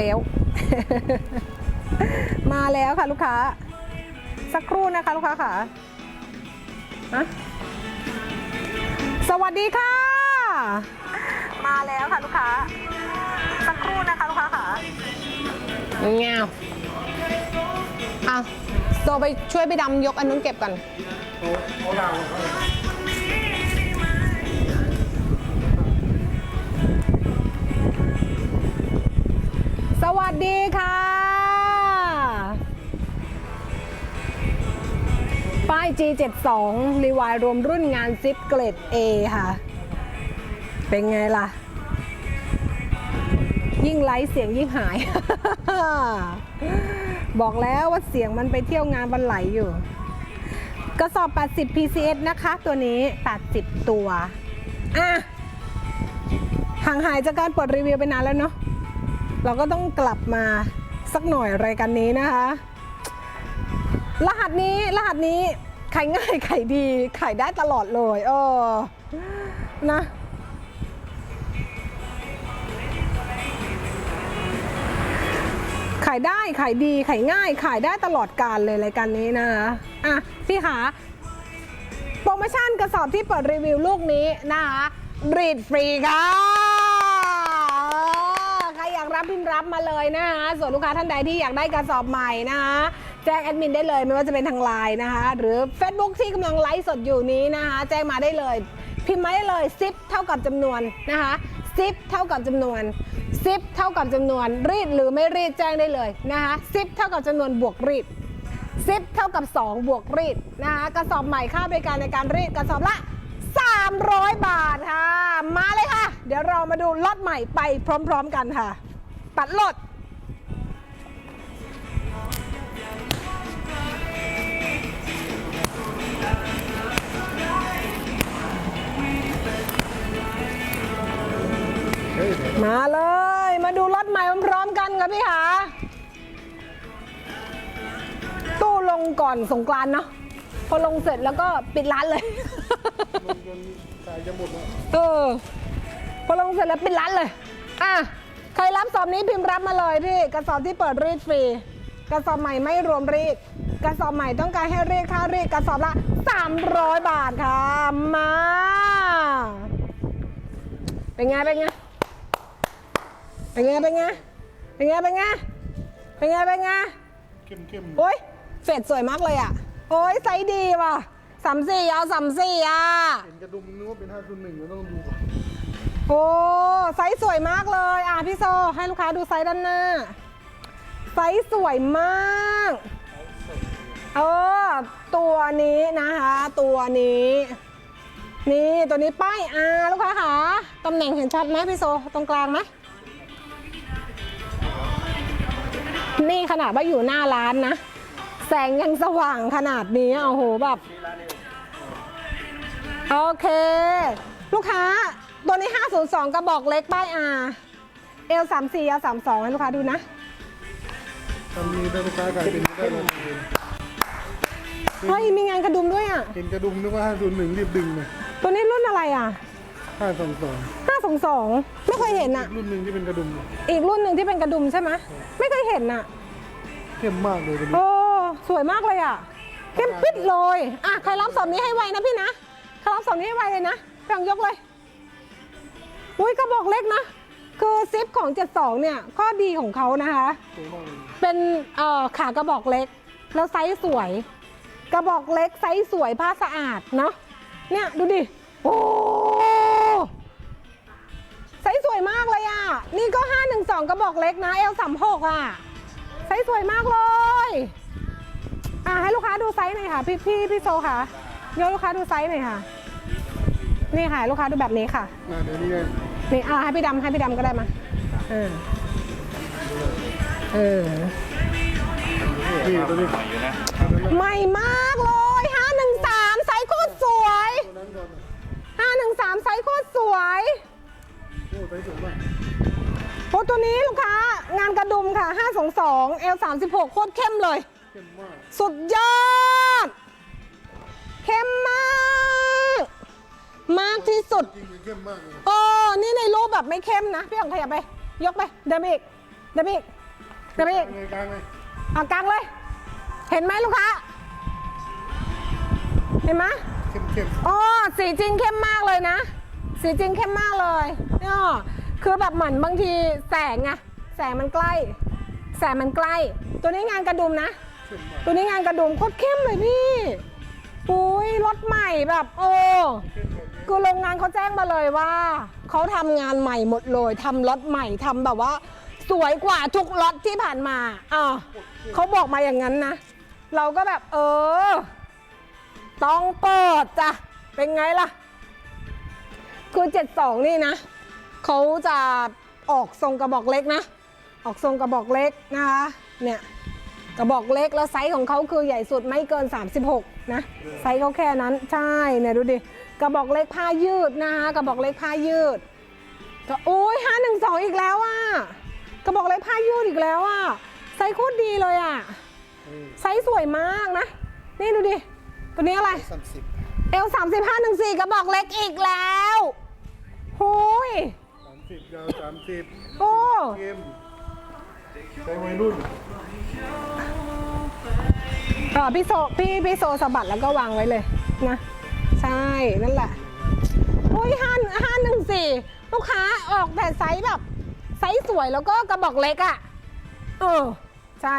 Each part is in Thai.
แล้ว มาแล้วค่ะลูกค้า สักครู่นะคะลูกค้าค่ะะสวัสดีค่ะ มาแล้วค่ะลูกค้า สักครู่นะคะลูกค้าค่ะเงาเอาโซไปช่วยไปดำยกอันนู้นเก็บกันโอ้โหดาว G72 รีวายรวมรุ่นงานซิปเกรด A ค่ะ เป็นไงล่ะ ยิ่งไลฟ์เสียงยิ่งหาย บอกแล้วว่าเสียงมันไปเที่ยวงานวันไหลอยู่ กระสอบ 80 PCS นะคะ ตัวนี้ 80 ตัว อะ ห่างหายจากการเปิดรีวิวไปนานแล้วเนาะ เราก็ต้องกลับมาสักหน่อยรายการนี้นะคะรหัสนี้ รหัสนี้ ขายง่ายขายดีขายได้ตลอดเลยเออนะขายได้ขายดีขายง่าย ขายได้ตลอดการเลยรายการนี้นะคะอะพี่ขาโปรโมชั่นกระสอบที่เปิดรีวิวลูกนี้นะคะรีดฟรีค่ะใครอยากรับพิมพ์รับมาเลยนะคะส่วนลูกค้าท่านใดที่อยากได้กระสอบใหม่นะคะ จ้งแอดมินได้เลยไม่ว่าจะเป็นทางไลน์นะคะ หรือ Facebook ที่กำลังไลฟ์สดอยู่นี้นะคะ แจ้งมาได้เลย พิมพ์มาได้เลยซิปเท่ากับจำนวนนะคะซิปเท่ากับจำนวนซิปเท่ากับจำนวน รีดหรือไม่รีดแจ้งได้เลยนะคะซิปเท่ากับจำนวนบวกรีดซิปเท่ากับ 2 บวกรีดนะคะกระสอบใหม่ค่าบริการในการรีดกระสอบละ 300 บาทค่ะ มาเลยค่ะ เดี๋ยวเรามาดูล็อตใหม่ไปพร้อม ๆ กันค่ะปัดลด มาเลย มาดูล็อตใหม่พร้อมๆกันค่ะพี่ค่ะตู้ลงก่อนสงกรานต์เนาะพอลงเสร็จแล้วก็ปิดร้านเลยเออพอลงเสร็จแล้วปิดร้านเลย อะใครรับสอบนี้พิมพ์รับมาเลยพี่กระสอบที่เปิดรีดฟรีกระสอบใหม่ไม่รวมรีดกระสอบใหม่ต้องการให้เรีดค่ารีดกระสอบละ 300 บาทค่ะ มา เป็นไง เป็นไง เป็นไงเป็นไงเป็นไงเป็นไงเป็นไงเป็นไงเข้มเข้มโอ้ยเฟดสวยมากเลยอะ โอ้ยไซส์ดีว่ะสามสี่เอาสามสี่อะ เห็นกระดุมนึกว่าเป็นห้าศูนย์หนึ่งแล้วต้องดูก่อนโอ้ไซส์สวยมากเลย อะพี่โซให้ลูกค้าดูไซส์ด้านหน้า ไซส์สวยมากเออตัวนี้นะคะ ตัวนี้ นี่ตัวนี้ป้ายอาลูกค้าค่ะตำแหน่งเห็นชัดไหมพี่โซตรงกลางไหม นี่ขนาดว่าอยู่หน้าร้านนะ แสงยังสว่างขนาดนี้โอ้โหแบบ โอเค ลูกค้าตัวนี้ 502 กระบอกเล็กป้าย R L 3 4 L 3 2ให้ลูกค้าดูนะทำนี้ถ้าลูกค้ากลายเป็นไม่ได้ลงเองเฮ้ยมีงานกระดุมด้วยอะ เห็นกระดุมนึกว่าห้าศูนย์หนึ่งรีบดึงเลยตัวนี้รุ่นอะไรอะ ห้าสองสอง522 ไม่เคยเห็นอะรุ่นหนึ่งที่เป็นกระดุมอีกรุ่นหนึ่งที่เป็นกระดุมใช่ไหมไม่เคยเห็นอะเข้มมากเลยตัวนี้โอ้สวยมากเลยอะเข้มปิดเลยอะใครรับสอบนี้ให้ไวนะพี่นะใครรับสอบนี้ให้ไวเลยนะพี่องยกเลย อุ้ยกระบอกเล็กนะ คือซิปของ 72 เนี่ย ข้อดีของเขานะคะ สวยมากเลยเป็นเอ่อขากระบอกเล็ก แล้วไซส์สวย กระบอกเล็กไซส์สวยผ้าสะอาดเนาะเนี่ยดูดิ โอ้ไซ ส์สวยมากเลยอะ นี่ก็ 512 กระบอกเล็กนะ L36 อะไซส์สวยมากเลย อะให้ลูกค้าดูไซส์หน่อยค่ะ พี่พี่พี่โซค่ะเดี๋ยวลูกค้าดูไซส์หน่อยค่ะ นี่ค่ะ ลูกค้าดูแบบนี้ค่ะอ่าเดี๋ยวนี้ไงนี่อะให้พี่ดำให้พี่ดำก็ได้มาเออเออนี่ตัวนี้ใหม่อยู่นะใหม่มากเลย 513 ไซส์โคตรสวยตัวนั้นก่อนนะ513 ไซส์โคตรสวย โอ้ไซส์สวยมากโอ้ตัวนี้ลูกค้างานกระดุมค่ะ 522 L36 โคตรเข้มเลย เข้มมาก สุดยอด เข้มมาก มากที่สุด จริงๆเข้มมากเลยโอ้นี่ในรูปแบบไม่เข้มนะ พี่อ๋องขยับไป ยกไป เดินไปอีก เดินไปอีก เดินไปอีกในกลางเลยเอากลางเลย เห็นไหมลูกค้า เห็นไหม เข้มเข้ม อ๋อสีจริงเข้มมากเลยนะ สีจริงเข้มมากเลย เนี่ยคือแบบเหมือนบางทีแสงไงแสงมันใกล้ แสงมันใกล้ ตัวนี้งานกระดุมนะ ตัวนี้งานกระดุมโคตรเข้มเลยพี่อุ้ยรถใหม่แบบโอ้คือโรงงานเขาแจ้งมาเลยว่าเขาทำงานใหม่หมดเลยทำรถใหม่ทำแบบว่า สวยกว่าทุกรถที่ผ่านมาอ่าเขาบอกมาอย่างนั้นนะ เราก็แบบเออ ต้องเปิดจ้ะเป็นไงล่ะ คือ 72 นี่นะ เขาจะออกทรงกระบอกเล็กนะ ออกทรงกระบอกเล็กนะคะ เนี่ยกระบอกเล็กแล้วไซส์ของเขาคือใหญ่สุดไม่เกิน 36 นะ ไซส์เขาแค่นั้นใช่เนี่ยดูดิกระบอกเล็กผ้ายืดนะคะกระบอกเล็กผ้ายืดก็โอ้ย512อีกแล้วอะกระบอกเล็กผ้ายืดอีกแล้วอะไซส์โคตรดีเลยอะเออไซส์สวยมากนะ นี่ดูดิตัวนี้อะไรสามสิบเอล3 5 1 4กระบอกเล็กอีกแล้วหุย สามสิบยาวสามสิบโอ้เข้มใช้วัยรุ่นเออพี่โซพี่พี่โซสะบัดแล้วก็วางไว้เลยนะ ใช่นั่นแหละอุ้ยห้าห้าหนึ่งสี่ลูกค้าออกแต่ไซส์แบบไซส์สวยแล้วก็กระบอกเล็กอะ่ะเออใช่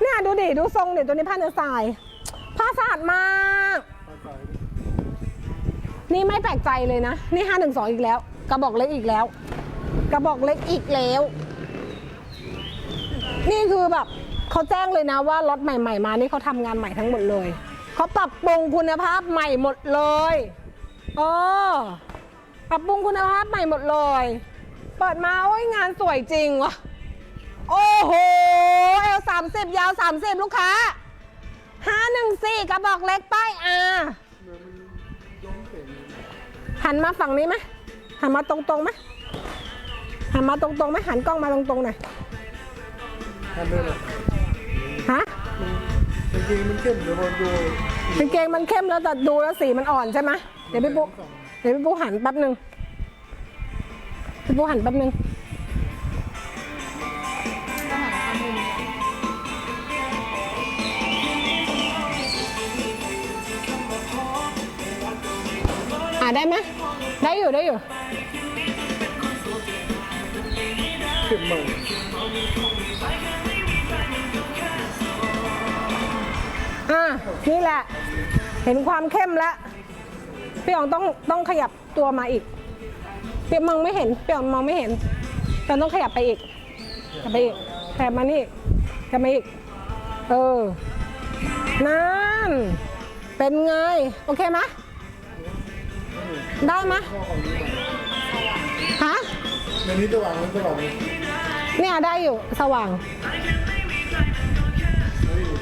เนี่ยดูดิ ดูทรงดิตัวนี้ผ้าเนื้อทรายผ้าสะอาดมากผ้าใสนี่ไม่แปลกใจเลยนะ นี่ห้าหนึ่งสองอีกแล้ว กระบอกเล็กอีกแล้ว กระบอกเล็กอีกแล้ว นี่คือแบบเขาแจ้งเลยนะว่ารถใหม่ ๆ มานี่เขาทำงานใหม่ทั้งหมดเลยเขาปรับปรุงคุณภาพใหม่หมดเลยเออปรับปรุงคุณภาพใหม่หมดเลย เปิดมาโอ้ยงานสวยจริงวะโอ้โหเอลสามสิบยาวสามสิบลูกค้าห้าหนึ่งสี่กระบอกเล็กป้ายอาหันมาฝั่งนี้ไหม หันมาตรงๆไหมหันมาตรงๆไหมหันกล้องมาตรงๆหน่อยทันเลยนะฮะจริงๆมันเข้มเดี๋ยวพอดูกางเกงมันเข้มแล้วแต่ดูแล้วสีมันอ่อนใช่ไหมเดี๋ยวพี่ปุ๊เดี๋ยวพี่ปุ๊หันแป๊บหนึ่งพี่ปุ๊หันแป๊บหนึ่งอ่าได้ไหมได้อยู่ได้อยู่ เข้มมาอ่านี่แหละ เห็นความเข้มแล้วพี่อ๋องต้องต้องขยับตัวมาอีกเปียกมองไม่เห็นเปียกมองไม่เห็นเราต้องขยับไปอีกขยับไปอีกขยับมานี่ขยับมาอีก เออ นั่น เป็นไง โอเคไหมได้ไหมฮะ ในนี้จะวางมันจะวางนี่ เนี่ยได้อยู่สว่าง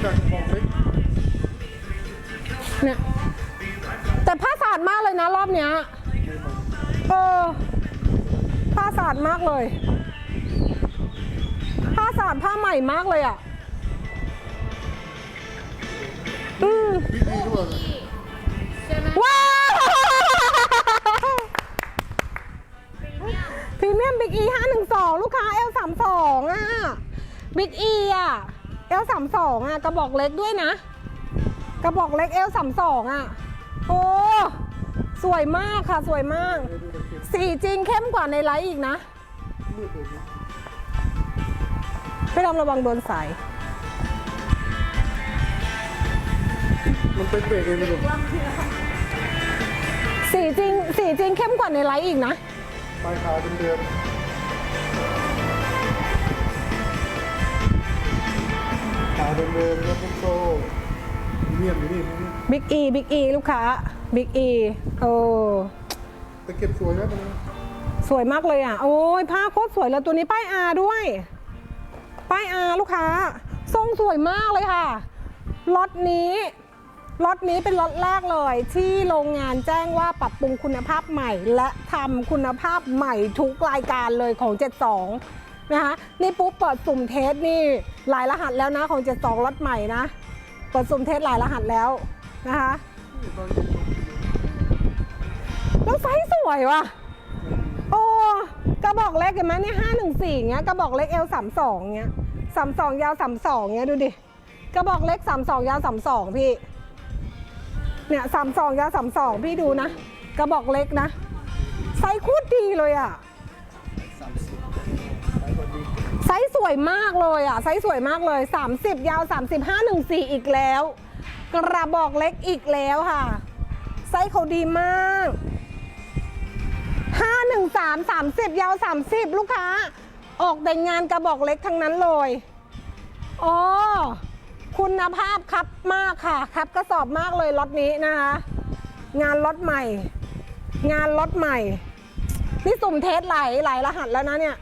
จากมองเล็กเนี่ยแต่ผ้าสะอาดมากเลยนะรอบเนี้ยเออผ้าสะอาดมากเลย ผ้าสะอาดผ้าใหม่มากเลยอะอืมวิธีทุกคนว้า บิ๊กอีห้าหนึ่งสองลูกค้า L สามสองอะบิ๊กอีอะ L สามสองอะกระบอกเล็กด้วยนะ กระบอกเล็ก L สามสองอะโอ้สวยมากค่ะสวยมาก สีจริงเข้มกว่าในไลฟ์อีกนะมืดเลยนะพี่ดอมระวังโดนสายมันเป็นเบรกเองไม่รู้สีจริงสีจริงเข้มกว่าในไลฟ์อีกนะ ปลายขาเดิมๆขาเดิมๆแล้วพวกโซ่เงียบอยู่นี่บิ๊กอีบิ๊กอีลูกค้าบิ๊กอีโอ้ตะเกียบสวยนะมันสวยมากเลยอะ โอ้ยผ้าโคตรสวยแล้วตัวนี้ป้ายอาด้วย ป้ายอาลูกค้า ทรงสวยมากเลยค่ะล็อตนี้ ล็อตนี้เป็นล็อตแรกเลย ที่โรงงานแจ้งว่าปรับปรุงคุณภาพใหม่ และทำคุณภาพใหม่ทุกรายการเลยของ 72 นะคะนี่ปุ๊บเปิดสุ่มเทสนี่หลายรหัสแล้วนะของ 72ล็อตใหม่นะ เปิดสุ่มเทสหลายรหัสแล้วนะคะแล้วไซส์สวยว่ะ โอ้กระบอกเล็กเห็นไหมนี่ห้าหนึ่งสี่เงี้ยกระบอกเล็กเอลสามสองเงี้ยสามสองยาวสามสองเงี้ยดูดิกระบอกเล็กสามสองยาวสามสองพี่ เนี่ยสามสองยาวสามสองพี่ดูนะกระบอกเล็กนะ ไซส์คตรดีเลยอะไซส์สวยมากเลยอะไซส์สวยมากเลย 30 ยาว 35 14 อีกแล้ว กระบอกเล็กอีกแล้วค่ะ ไซส์เขาดีมากห้าหนึ่งสามสามสิบยาวสามสิบลูกค้า ออกแต่งงานกระบอกเล็กทั้งนั้นเลยอ๋อ คุณภาพครับมากค่ะครับกระสอบมากเลยล็อตนี้นะคะ งานล็อตใหม่ งานล็อตใหม่ นี่สุ่มเทสหลายหลายรหัสแล้วนะเนี่ย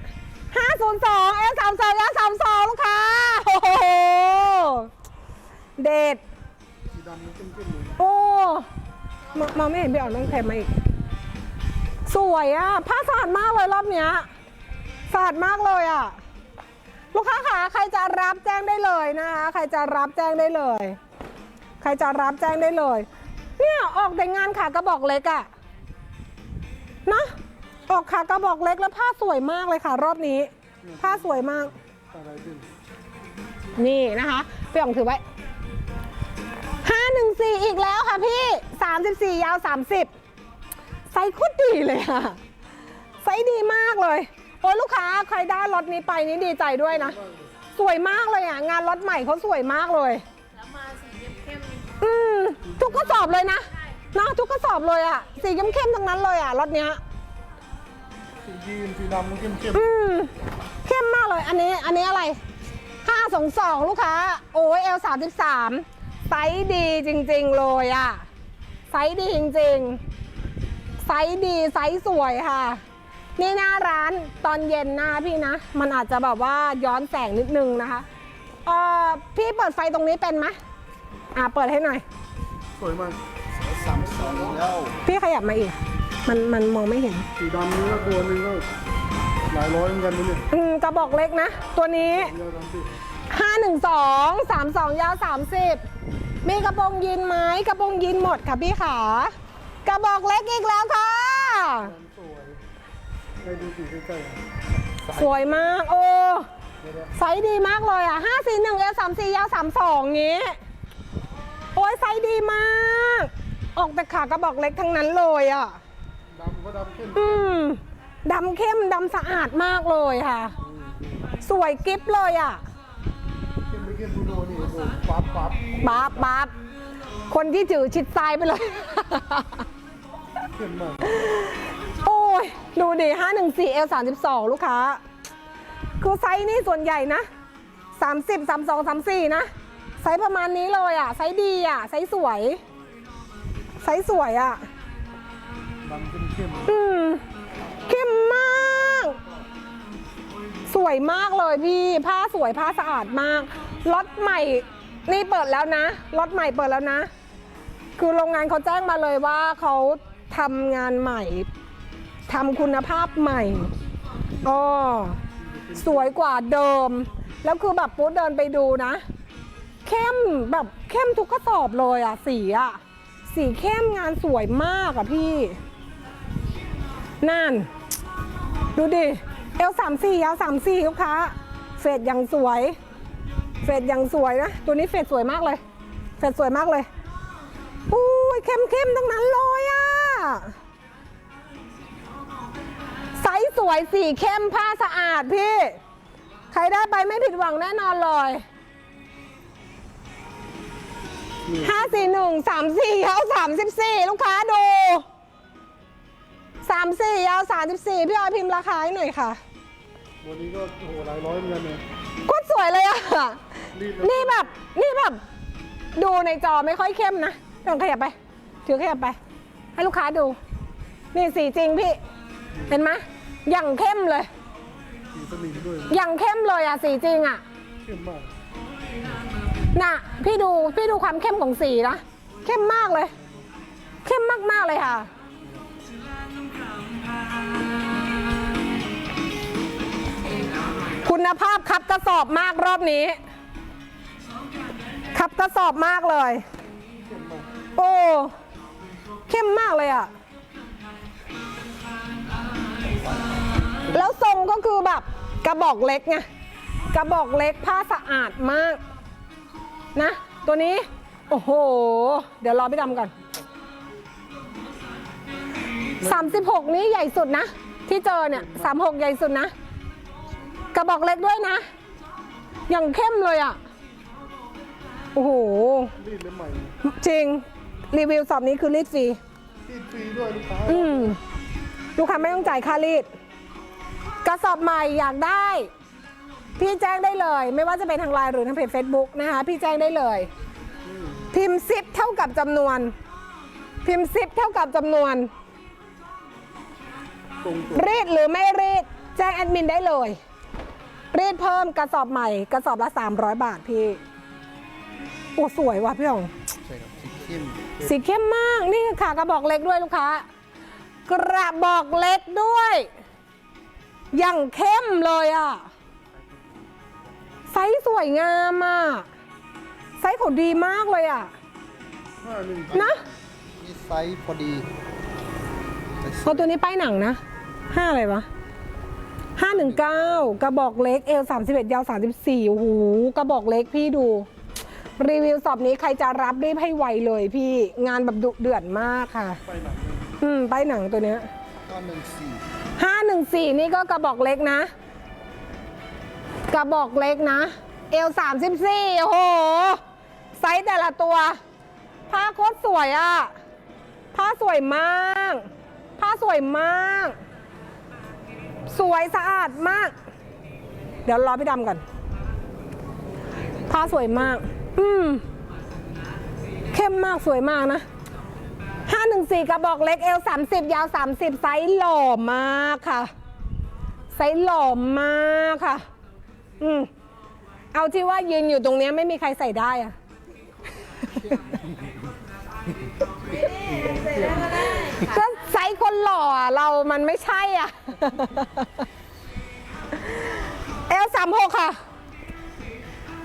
ห้าศูนย์สองเอสามสองยาวสามสองลูกค้าโอ้โหเด็ดโอ้มามองไม่เห็นพี่อ๋อนต้องแถมมาอีก สวยอะผ้าสะอาดมากเลยรอบเนี้ยสะอาดมากเลยอะ ลูกค้าขาใครจะรับแจ้งได้เลยนะคะใครจะรับแจ้งได้เลย ใครจะรับแจ้งได้เลย เนี่ยออกแต่งานขากระบอกเล็กอะนะออกขากระบอกเล็กแล้วผ้าสวยมากเลยค่ะ รอบนี้ ผ้าสวยมาก นี่นะคะพี่อ๋องถือไว้514อีกแล้วค่ะพี่34ยาว30ไซส์โคตรดีเลยค่ะไซส์ดีมากเลย อ้ยลูกค้าใครได้รถนี้ไปนี่ดีใจด้วยนะ สวยมากเลยอะ งานรถใหม่เขาสวยมากเลย แล้วมาสีเข้มๆนี่อืมทุกกระสอบเลยนะเนอะทุกกระสอบเลยอะ สีเข้มๆทั้งนั้นเลยอะรถเนี้ยสียีนสีดำมันเข้มอืมเข้มมากเลย อันนี้อันนี้อะไรห้าสองสองลูกค้า โอ้ยเอลสามสิบสามไซส์ดีจริง ๆ เลยอะไซส์ดีจริง ๆ ไซส์ดีไซส์สวยค่ะ นี่หน้าร้านตอนเย็นนะพี่นะ มันอาจจะแบบว่าย้อนแสงนิดนึงนะคะเอ่อพี่เปิดไฟตรงนี้เป็นไหมอ่าเปิดให้หน่อยๆสวยมากสามสองแล้วพี่ขยับมาอีก มันมันมองไม่เห็น สีดำนี้ก็ตัวหนึงก็หลายร้อยเหมือนกันนะเนี่ยอืมกระบอกเล็กนะ ตัวนี้เยอะดำสิห้าหนึ่งสองสามสองยาวสามสิบมีกระโปรงยีนไหมกระโปรงยีนหมดค่ะพี่ขากระบอกเล็กอีกแล้วค่ะ ดำ สวยให้ดูสีใกล้ๆอะสวยมาก โอ้เดี๋ยวไซส์ดีมากเลยอะห้าสี่หนึ่งเอสามสี่ยาวสามสองงี้ โอ้ยไซส์ดีมาก ออกแต่ขากระบอกเล็กทั้งนั้นเลยอะๆดำก็ดำเข้มอืมดำเข้มดำสะอาดมากเลยค่ะ สวยกิฟเลยอะเข้มไม่เข้มดูโดนี่โอ้ปั๊บปั๊บบ๊าบบ๊าบคนที่ถือชิดซ้ายไปเลยเข้มมากโอ้ย ดูดิ 514 L 32ลูกค้า คือไซส์นี่ส่วนใหญ่นะ 30 32 34 นะ ไซส์ประมาณนี้เลยอะ ไซส์ดีอะ ไซส์สวย ไซส์สวยอะดำเข้มเข้มอืมเข้มมาก สวยมากเลยพี่ ผ้าสวยผ้าสะอาดมากล็อตใหม่ นี่เปิดแล้วนะล็อตใหม่เปิดแล้วนะ คือโรงงานเขาแจ้งมาเลยว่าเขาทำงานใหม่ ทำคุณภาพใหม่อ๋อสวยกว่าเดิม แล้วคือแบบปุ๊ดเดินไปดูนะ เข้มแบบเข้มทุกกระสอบเลยอะสีอะสีเข้มงานสวยมากอะพี่ นั่น ดูดิ เอลสามสี่ยาวสามสี่ลูกค้า เฟดยังสวย เฟดยังสวยนะ ตัวนี้เฟดสวยมากเลย เฟดสวยมากเลยอุ้ยเข้มเข้มทั้งนั้นเลยอะ ส์สวยสีเข้มผ้าสะอาดพี่ ใครได้ไปไม่ผิดหวังแน่นอนเลยห้าสี่หนึ่งสามสี่ยาวสามสิบสี่ลูกค้าดูสามสี่ยาวสามสิบสี่พี่ออยพิมพ์ราคาให้หน่อยค่ะ วันนี้ก็โอ้โหหลายร้อยเหมือนกันเนี่ยโคตรสวยเลยอะรีดนี่แบบนี่แบบ ดูในจอไม่ค่อยเข้มนะลองขยับไป ถือขยับไป ให้ลูกค้าดู นี่สีจริงพี่ เห็นไหม อย่างเข้มเลย สีสนิมด้วยอย่างเข้มเลยอะสีจริงอะเข้มมากน่ะ พี่ดูพี่ดูความเข้มของสีนะเข้มมากเลย เข้มมากๆเลยค่ะ คุณภาพครับกระสอบมากรอบนี้ ครับกระสอบมากเลย โอ้เข้มมากเลยอะ แล้วทรงก็คือแบบกระบอกเล็กไงกระบอกเล็กผ้าสะอาดมากนะ ตัวนี้ โอ้โห เดี๋ยวรอพี่ดำก่อน 36 นี้ใหญ่สุดนะ ที่เจอเนี่ย 36 ใหญ่สุดนะ กระบอกเล็กด้วยนะ อย่างเข้มเลยอะ่ะ โอ้โห รีดเลยใหม่จริง รีวิวสอบนี้คือรีดฟรีรีดฟรีด้วยลูกค้าอืมลูกค้าไม่ต้องจ่ายค่ารีด กระสอบใหม่อยากได้ พี่แจ้งได้เลย ไม่ว่าจะเป็นทางไลน์หรือทางเพจ Facebook นะคะ พี่แจ้งได้เลย พิมพ์ซิปเท่ากับจำนวน พิมพ์ซิปเท่ากับจำนวน ตรงตัวรีดหรือไม่รีด แจ้งแอดมินได้เลย รีดเพิ่มกระสอบใหม่ กระสอบละ 300 บาทพี่โอ้สวยว่ะพี่หองใช่ครับสีเข้มสีเข้มมาก นี่ค่ะกระบอกเล็กด้วยลูกค้ากระบอกเล็กด้วย อย่างเข้มเลยอะไซส์สวยงามอะไซส์เขาดีมากเลยอะห้าหนึ่งนะนี่ไซส์พอดีเอาตัวนี้ป้ายหนังนะห้าอะไรวะห้าหนึ่งเก้ากระบอกเล็กเอลสามสิบเอ็ดยาวสามสิบสี่โอ้โหกระบอกเล็กพี่ดู รีวิวสอบนี้ใครจะรับรีบให้ไวเลยพี่งานแบบดุเดือดมากค่ะ ไปหนังเลยอืมป้ายหนังตัวเนี้ยก็หนึ่งสี่ห้าหนึ่งสี่ นี่ก็กระบอกเล็กนะ กระบอกเล็กนะ เอลสามสิบสี่โอ้โห ไซส์แต่ละตัว ผ้าโคตรสวยอะผ้าสวยมาก ผ้าสวยมาก สวยสะอาดมาก เดี๋ยวรอพี่ดำก่อนผ้าสวยมาก อืม เข้มมากสวยมากนะ 514 กระบอกเล็กเอล30 ยาว 30 ไซส์หล่อมากค่ะ ไซส์หล่อมากค่ะ อืมเอาที่ว่ายืนอยู่ตรงนี้ไม่มีใครใส่ได้อะก็ไซส์คนหล่อเรามันไม่ใช่อะเอลสามหกค่ะ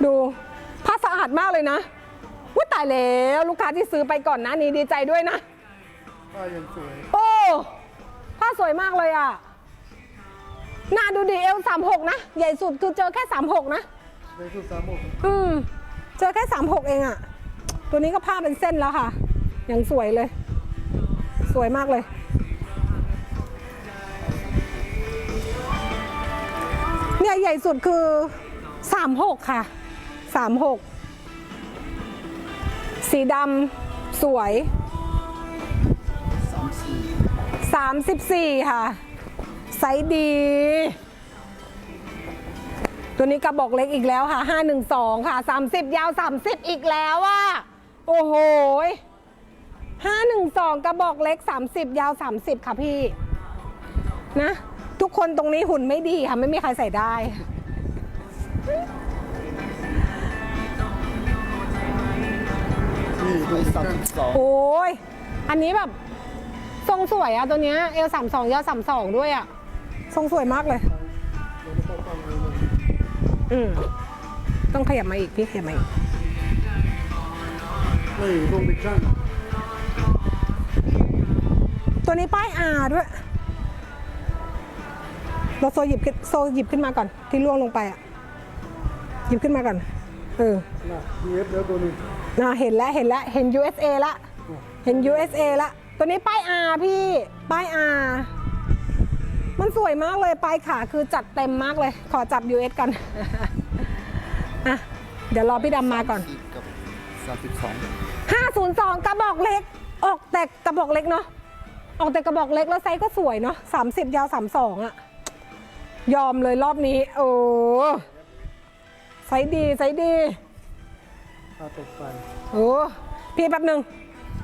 ดูผ้าสะอาดมากเลยนะวุ้ตายแล้วลูกค้าที่ซื้อไปก่อนหนะนี้ดีใจด้วยนะ ผ้ายังสวยโอ้ผ้าสวยมากเลยอะหน้าดูดิเอลสามหกนะ ใหญ่สุดคือเจอแค่สามหกนะ ในสุดสามหกอืม เจอแค่สามหกเองอะตัวนี้ก็ผ้าเป็นเส้นแล้วค่ะยังสวยเลย สวยมากเลย เนี่ยใหญ่สุดคือสามหกค่ะสามหกสีดำสวย 34 ค่ะ ไซส์ดี ตัวนี้กระบอกเล็กอีกแล้วค่ะ 512 ค่ะ 30 ยาว 30 อีกแล้วอะ โอ้โห512 กระบอกเล็ก 30 ยาว 30 ค่ะพี่ นะ ทุกคนตรงนี้หุ่นไม่ดีค่ะ ไม่มีใครใส่ได้โอ้ย อันนี้แบบ ทรงสวยอะตัวเนี้ยเอล32ยาว32ด้วยอะทรงสวยมากเลยเดี๋ยวเราต้องเลย อืมต้องขยับมาอีกพี่ขยับมาอีกนี่ลงไปข้างตัวนี้ป้ายอาด้วย เราโซหยิบขึ้นโซหยิบขึ้นมาก่อน ที่ล่วงลงไปอะ หยิบขึ้นมาก่อน เออน่ะ DF แล้วตัวนี้น่าเห็นแล้วเห็นแล้วเห็น USA ละ เห็น USA ละ ตัวนี้ป้ายอาพี่ ป้ายอามันสวยมากเลยปลายขาคือจัดเต็มมากเลย ขอจับ US กันอะเดี๋ยวรอพี่ดำมาก่อนสิบกับสามสิบสอง502 กระบอกเล็ก ออกแต่กระบอกเล็กเนาะออกแต่กระบอกเล็กแล้วไซส์ก็สวยเนาะ30 ยาว 32อะยอมเลยรอบนี้ โอ้ไซส์ดีไซส์ดีค่าตกไปโอ้พี่แป๊บหนึ่ง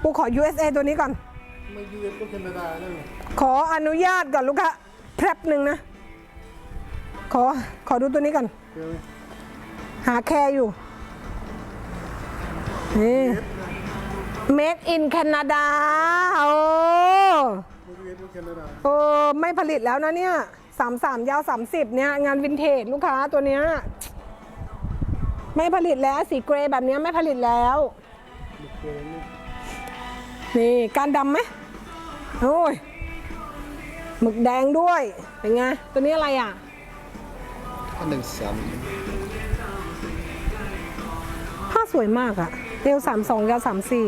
กูขอ USA ตัวนี้ก่อน ไม่ยูเอสก็แคนาดาแหละขออนุญาตก่อนลูกค้าแป๊บหนึ่งนะ ขอขอดูตัวนี้ก่อน หาแคร์อยู่ นี่ Made in Canada โอ้ไม่ยูเอสก็แคนาดาโอ้ไม่ผลิตแล้วนะเนี่ยสามสามยาวสามสิบเนี่ย งานวินเทจลูกค้าตัวเนี้ย ไม่ผลิตแล้วสีเกรย์แบบเนี้ยไม่ผลิตแล้ว นี่การดำไหม โอ้ยหมึกแดงด้วย เป็นไง ตัวนี้อะไรอะอันหนึ่งสามผ้าสวยมากอะเอวสามสองยาวสามสี่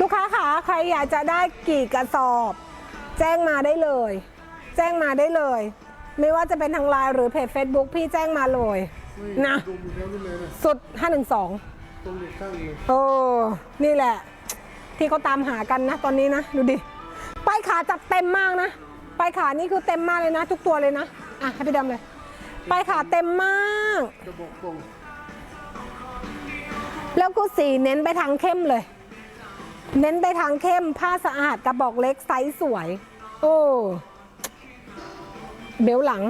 ลูกค้าขาใครอยากจะได้กี่กระสอบ แจ้งมาได้เลย แจ้งมาได้เลย ไม่ว่าจะเป็นทางไลน์หรือเพจ Facebook พี่แจ้งมาเลย นะตรงอยู่แล้วนี่เลยนะสุด 512 ตรงอยู่ข้างเลยโอ้นี่แหละ ที่เขาตามหากันนะ ตอนนี้นะ ดูดิ ป้ายขาจัดเต็มมากนะป้ายขานี่คือเต็มมากเลยนะ ทุกตัวเลยนะ อะให้พี่ดำเลยป้ายขาเต็มมาก จะบอกตรงแล้วก็สีเน้นไปทางเข้มเลย เน้นไปทางเข้ม ผ้าสะอาดกระบอกเล็กไซส์สวย โอ้เบลหลัง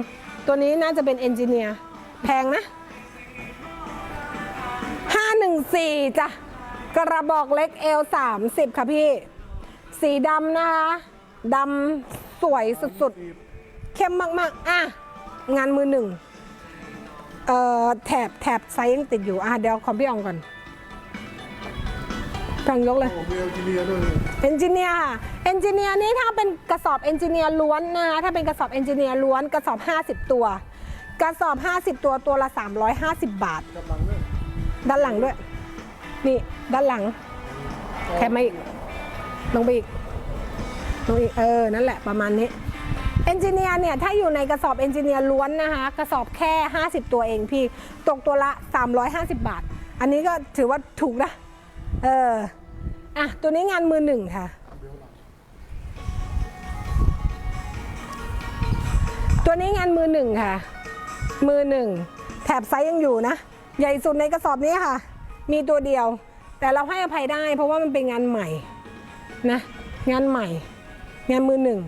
ตัวนี้น่าจะเป็นเอนจิเนียร์แพงนะ 514จ้ะกระบอกเล็กเอล30 ค่ะพี่ สีดำนะคะดำสวยสุดๆ เข้มมากๆ อะ งานมือหนึ่งเอ่อแถบแถบไซส์ยังติดอยู่ อะ เดี๋ยวขอพี่อองก่อนฟังยกเลยโอ้มีเอลจีเนียร์ด้วย เอนจิเนียร์ค่ะเอนจิเนียร์นี่ถ้าเป็นกระสอบเอนจิเนียร์ล้วนนะคะถ้าเป็นกระสอบเอนจิเนียร์ล้วนกระสอบ 50 ตัว กระสอบ 50 ตัวตัวละ 350 บาท ด้วยด้านหลังด้วย นี่ด้านหลัง แค่ไม่ ลงไปอีกลงอีกเออ นั่นแหละประมาณนี้เอนจิเนียร์เนี่ย ถ้าอยู่ในกระสอบเอนจิเนียร์ล้วนนะคะ กระสอบแค่ 50 ตัวเองพี่ ตกตัวละ 350 บาท อันนี้ก็ถือว่าถูกนะ เออ อะ ตัวนี้งานมือหนึ่งค่ะ ตัวนี้งานมือหนึ่งค่ะ มือหนึ่งแถบไซส์ยังอยู่นะ ใหญ่สุดในกระสอบนี้ค่ะ มีตัวเดียว แต่เราให้อภัยได้เพราะว่ามันเป็นงานใหม่ นะ งานใหม่ งานมือหนึ่ง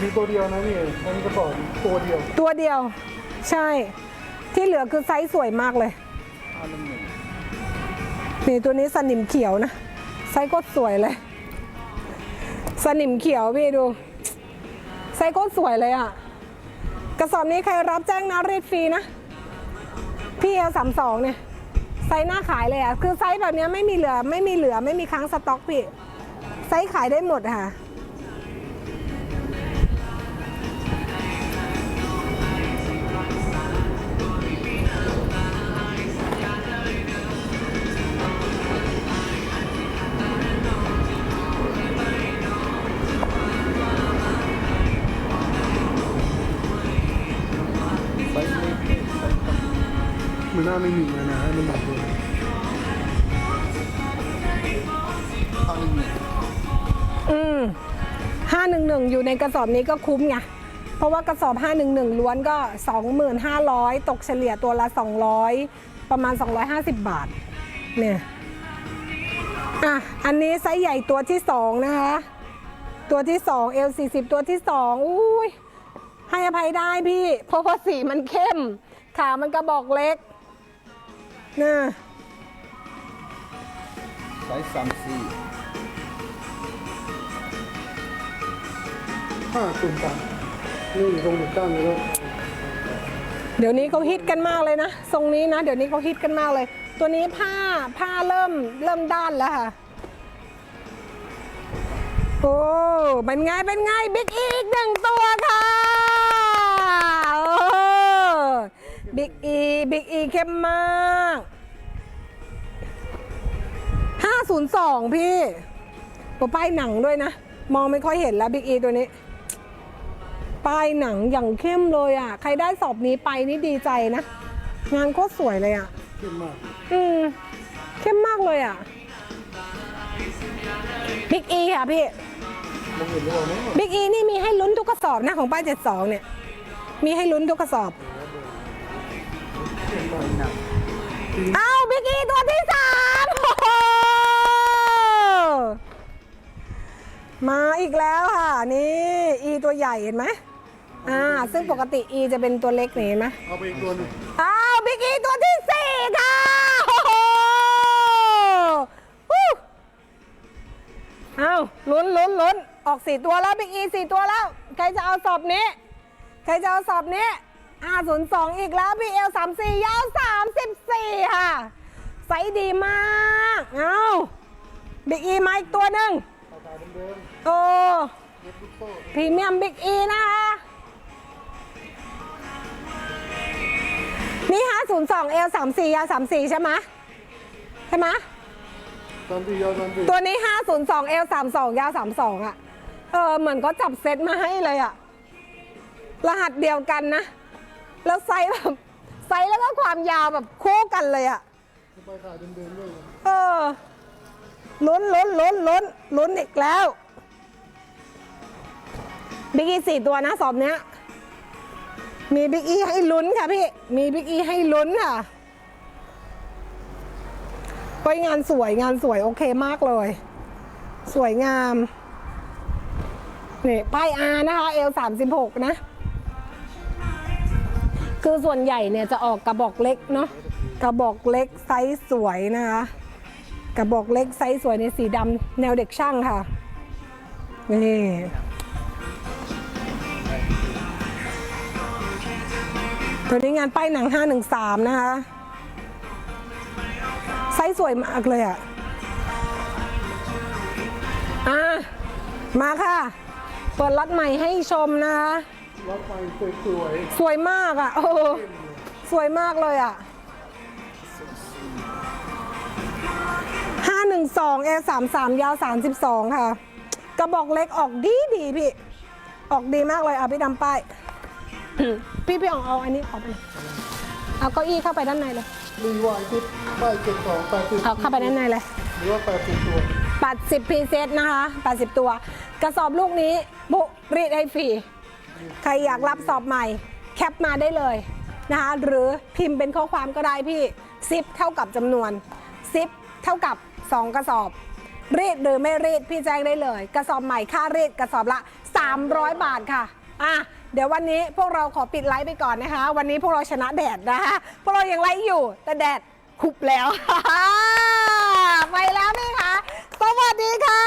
มีตัวเดียวนะนี่อันนี้ก็บอกตัวเดียวตัวเดียว ใช่ ที่เหลือคือไซส์สวยมากเลย อันหนึ่งหนึ่งนี่ตัวนี้สนิมเขียวนะ ไซส์โคตรสวยเลย สนิมเขียวพี่ดู ไซส์โคตรสวยเลยอะ กระสอบนี้ใครรับแจ้งนะรีดฟรีนะ พี่เอลสามสองเนี่ย ไซส์หน้าขายเลยอะ คือไซส์แบบนี้ไม่มีเหลือ ไม่มีเหลือ ไม่มีค้างสต็อกพี่ ไซส์ขายได้หมดค่ะ มันน่าไม่มีเลยนะให้มันหนักเลยข้างหนึ่งหนึ่งอืมห้าหนึ่งหนึ่งอยู่ในกระสอบนี้ก็คุ้มไง เพราะว่ากระสอบ 511 ล้วนก็ 25,000 ตกเฉลี่ยตัวละ 200 ประมาณ 250 บาท เนี่ย อะ อันนี้ไซส์ใหญ่ตัวที่ 2 นะคะ ตัวที่ 2 L40 ตัวที่ 2 อุ้ยให้อภัยได้พี่ เพราะว่าสีมันเข้ม ขามันกระบอกเล็ก นะไซส์สามสี่ห้าตุ่มต่ำนี่ตรงอยู่ตั้งเลยแล้วเดี๋ยวนี้เขาฮิตกันมากเลยนะ ทรงนี้นะ เดี๋ยวนี้เขาฮิตกันมากเลย ตัวนี้ผ้าผ้าเริ่มเริ่มด้านแล้วค่ะ โอ้เป็นไงเป็นไงบิ๊กอีกหนึ่งตัวค่ะ โอ้ บิ๊กอีบิ๊กอีเข้มมาก502พี่ตัวป้ายหนังด้วยนะ มองไม่ค่อยเห็นแล้วบิ๊กอีตัวนี้ ป้ายหนังอย่างเข้มเลยอะ ใครได้สอบนี้ไปนี่ดีใจนะ งานโคตรสวยเลยอะขึ้นมาก อืมเข้มมากเลยอะบิ๊กอีค่ะพี่มองเห็นหรือเปล่าเนาะบิ๊กอีนี่มีให้ลุ้นทุกกระสอบนะของป้ายเจ็ดสองเนี่ย มีให้ลุ้นทุกกระสอบขึ้นมากหนัก เอาบิ๊กอีตัวที่สามโอ้โหมาอีกแล้วค่ะ นี่อีตัวใหญ่เห็นไหมอ่า ซึ่งปกติอีจะเป็นตัวเล็กนี่เห็นไหมเอาไปอีกตัวหนึงอ้าวบิ๊กอีตัวที่สี่ค่ะโอ้โหวู้อ้าวลุ้นลุ้นลุ้นออกสี่ตัวแล้วบิ๊กอีสี่ตัวแล้ว ใครจะเอาสอบนี้ ใครจะเอาสอบนี้ 502 อีกแล้ว BL 34ยาว 34 ค่ะไซส์ดีมากเอาบิ๊กอีมาอีกตัวหนึ่งราคาเดิมโอ้ๆเย็บลูกโซ่พรีเมียมบิ๊กอีนะคะนี่ 502 L 34ยาว34 ใช่ไหมใช่ไหมตอนที่ยาวตอนที่ตัวนี้ 502 L 32ยาว32 อะ เออ เหมือนก็จับเซตมาให้เลยอะ รหัสเดียวกันนะ แล้วไซส์แบบไซส์แล้วก็ความยาวแบบคู่กันเลยอะไปขาเดิมๆด้วยเออลุ้นลุ้นลุ้นลุ้นลุ้นอีกแล้วบิ๊กอีสี่ตัวนะสอบเนี้ย มีบิ๊กอีให้ลุ้นค่ะพี่ มีบิ๊กอีให้ลุ้นค่ะไปงานสวยงานสวยโอเคมากเลย สวยงามนี่ป้ายอานะคะเอลสามสิบหกนะ คือส่วนใหญ่เนี่ยจะออกกระบอกเล็กเนาะกระบอกเล็กไซส์สวยนะคะกระบอกเล็กไซส์สวยในสีดำแนวเด็กช่างค่ะนี่ตัวนี้งานป้ายหนัง 513 นะคะ ไซส์สวยมากเลยอะอะ มาค่ะ เปิดล็อตใหม่ให้ชมนะคะ รถไฟสวยสวยมากอะโอ้สวยมากเลยอะ512 A 33ยาว32ค่ะ กระบอกเล็กออกดีดีพี่ ออกดีมากเลยเอาพี่ดำป้าย พี่พี่อองเอาอันนี้ออกไปเลยเอาเก้าอี้เข้าไปด้านในเลยๆรีวายชุดป้ายเจ็ดสองแปดสิบเอาเข้าไปด้านในเลยหรือว่าแปดสิบตัว80พีเซตนะคะ80ตัว กระสอบลูกนี้บุรีดให้ฟรี ใครอยากรับสอบใหม่แคปมาได้เลยนะคะหรือพิมพ์เป็นข้อความก็ได้พี่ซิปเท่ากับจำนวนซิปเท่ากับ 2 กระสอบรีดหรือไม่รีดพี่แจ้งได้เลย กระสอบใหม่ค่ารีดกระสอบละ 300 บาทค่ะอะเดี๋ยววันนี้พวกเราขอปิดไลฟ์ไปก่อนนะคะ วันนี้พวกเราชนะแดดนะคะพวกเรายังไลฟ์อยู่ แต่แดดคุบแล้วไปแล้วไหมคะสวัสดีค่ะ